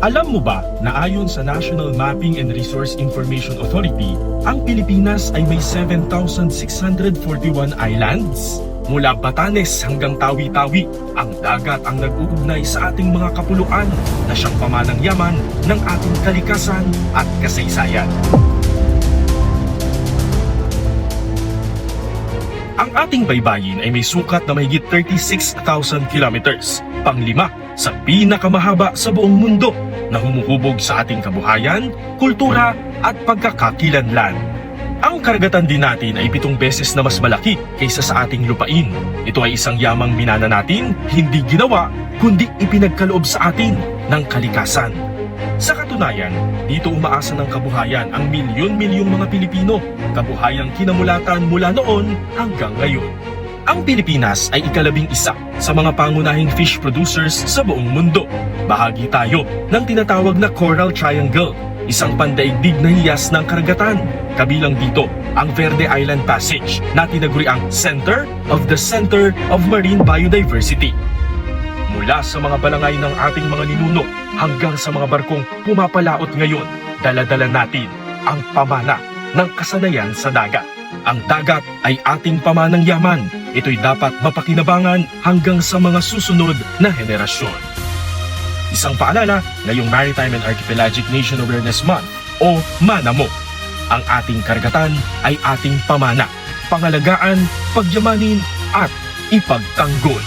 Alam mo ba na ayon sa National Mapping and Resource Information Authority, ang Pilipinas ay may 7,641 islands? Mula Batanes hanggang Tawi-Tawi, ang dagat ang nag-uugnay sa ating mga kapuluan na siyang pamanang yaman ng ating kalikasan at kasaysayan. Ang ating baybayin ay may sukat na mahigit 36,000 kilometers, panglima sa pinakamahaba sa buong mundo na humuhubog sa ating kabuhayan, kultura at pagkakakilanlan. Ang karagatan din natin ay pitong beses na mas malaki kaysa sa ating lupain. Ito ay isang yamang minana natin, hindi ginawa, kundi ipinagkaloob sa atin ng kalikasan. Sa katunayan, dito umaasa ng kabuhayan ang milyon-milyong mga Pilipino, kabuhayang kinamulatan mula noon hanggang ngayon. Ang Pilipinas ay ikalabing isa sa mga pangunahing fish producers sa buong mundo. Bahagi tayo ng tinatawag na Coral Triangle, isang pandaigdig na hiyas ng karagatan. Kabilang dito ang Verde Island Passage na tinaguri ang Center of the Center of Marine Biodiversity. Mula sa mga balangay ng ating mga ninuno hanggang sa mga barkong pumapalaot ngayon, daladala natin ang pamana ng kasanayan sa dagat. Ang dagat ay ating pamanang yaman. Ito'y dapat mapakinabangan hanggang sa mga susunod na henerasyon. Isang paalala ngayong Maritime and Archipelagic Nation Awareness Month o MANAMO. Ang ating karagatan ay ating pamana, pangalagaan, pagyamanin at ipagtanggol.